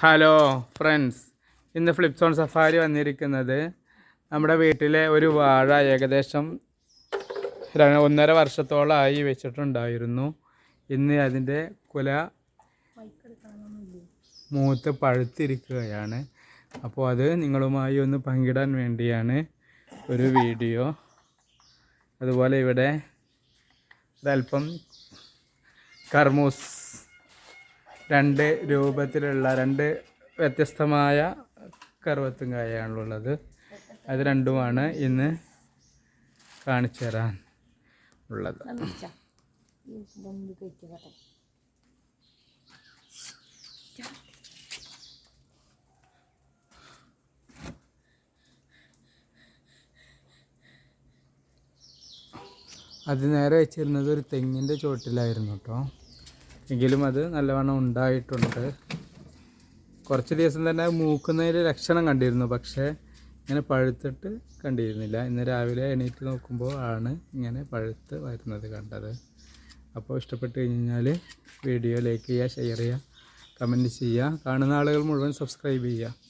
Hello friends ഇന്ന് ഫ്ലിപ്സോൺ safari വന്നിരിക്കുന്നത് നമ്മുടെ വീട്ടിലെ ഒരു വാഴ ഏകദേശം ഒന്നര വർഷത്തോളമായി വെച്ചിട്ടുണ്ടായിരുന്നു. ഇന്ന് അതിന്റെ കുല മൂത്ത് പഴുത്തിരിക്കുകയാണ്. അപ്പോൾ അത് നിങ്ങളുമായി ഒന്ന് പങ്കിടാൻ വേണ്ടിയാണ് ഒരു വീഡിയോ. അതുപോലെ ഇവിടെ ഒരല്പം കർമൂസ് രണ്ട് രൂപത്തിലുള്ള രണ്ട് വ്യത്യസ്തമായ കറുവത്തും കായാണുള്ളത് അത് രണ്ടുമാണ് ഇന്ന് കാണിച്ചു തരാൻ ഉള്ളത്. അത് നേരെ വെച്ചിരുന്നത് ഒരു തെങ്ങിന്റെ ചോട്ടിലായിരുന്നു കേട്ടോ. എങ്കിലും അത് നല്ലവണ്ണം ഉണ്ടായിട്ടുണ്ട്. കുറച്ച് ദിവസം തന്നെ മൂക്കുന്നതിൽ ലക്ഷണം കണ്ടിരുന്നു. പക്ഷേ ഇങ്ങനെ പഴുത്തിട്ട് കണ്ടിരുന്നില്ല. ഇന്ന് രാവിലെ എണീറ്റ് നോക്കുമ്പോൾ ആണ് ഇങ്ങനെ പഴുത്ത് വരുന്നത് കണ്ടത്. അപ്പോൾ ഇഷ്ടപ്പെട്ട് കഴിഞ്ഞാൽ വീഡിയോ ലൈക്ക് ചെയ്യുക ഷെയർ ചെയ്യുക കമന്റ് ചെയ്യുക. കാണുന്ന ആളുകൾ മുഴുവൻ സബ്സ്ക്രൈബ് ചെയ്യുക.